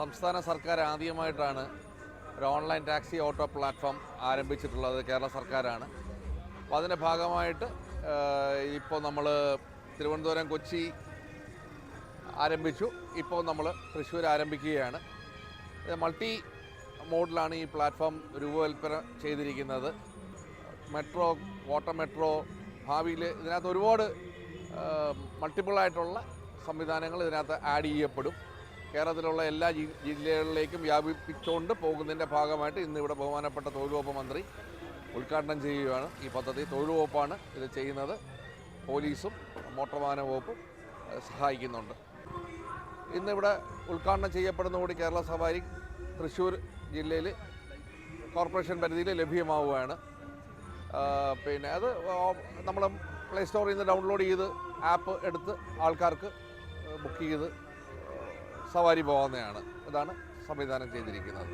സംസ്ഥാന സർക്കാർ ആദ്യമായിട്ടാണ് ഒരു ഓൺലൈൻ ടാക്സി ഓട്ടോ പ്ലാറ്റ്ഫോം ആരംഭിച്ചിട്ടുള്ളത് കേരള സർക്കാരാണ്. അപ്പോൾ അതിന്റെ ഭാഗമായിട്ട് ഇപ്പോൾ നമ്മൾ തിരുവനന്തപുരം കൊച്ചി ആരംഭിച്ചു. ഇപ്പോൾ നമ്മൾ തൃശ്ശൂർ ആരംഭിക്കുകയാണ്. മൾട്ടി മോഡിലാണ് ഈ പ്ലാറ്റ്ഫോം രൂപകൽപ്പന ചെയ്തിരിക്കുന്നത്. മെട്രോ വാട്ടർ മെട്രോ ഭാവിയിൽ ഇതിനകത്ത് ഒരുപാട് മൾട്ടിപ്പിൾ ആയിട്ടുള്ള സംവിധാനങ്ങൾ ഇതിനകത്ത് ആഡ് ചെയ്യപ്പെടും. കേരളത്തിലുള്ള എല്ലാ ജില്ലകളിലേക്കും വ്യാപിപ്പിച്ചുകൊണ്ട് പോകുന്നതിന്റെ ഭാഗമായിട്ട് ഇന്ന് ഇവിടെ ബഹുമാനപ്പെട്ട തൊഴിൽ വകുപ്പ് മന്ത്രി ഉദ്ഘാടനം ചെയ്യുകയാണ്. ഈ പദ്ധതി തൊഴിൽ വകുപ്പാണ് ഇത് ചെയ്യുന്നത്. പോലീസും മോട്ടോർ വാഹന വകുപ്പും സഹായിക്കുന്നുണ്ട്. ഇന്നിവിടെ ഉദ്ഘാടനം ചെയ്യപ്പെടുന്നതോടെ കേരള സവാരി തൃശ്ശൂർ ജില്ലയിൽ കോർപ്പറേഷൻ പരിധിയിൽ ലഭ്യമാവുകയാണ്. പിന്നെ അത് നമ്മൾ പ്ലേ സ്റ്റോറിൽ നിന്ന് ഡൗൺലോഡ് ചെയ്ത് ആപ്പ് എടുത്ത് ആൾക്കാർക്ക് ബുക്ക് ചെയ്ത് സവാരി പോകാവുന്നതാണ്. ഇതാണ് സംവിധാനം ചെയ്തിരിക്കുന്നത്.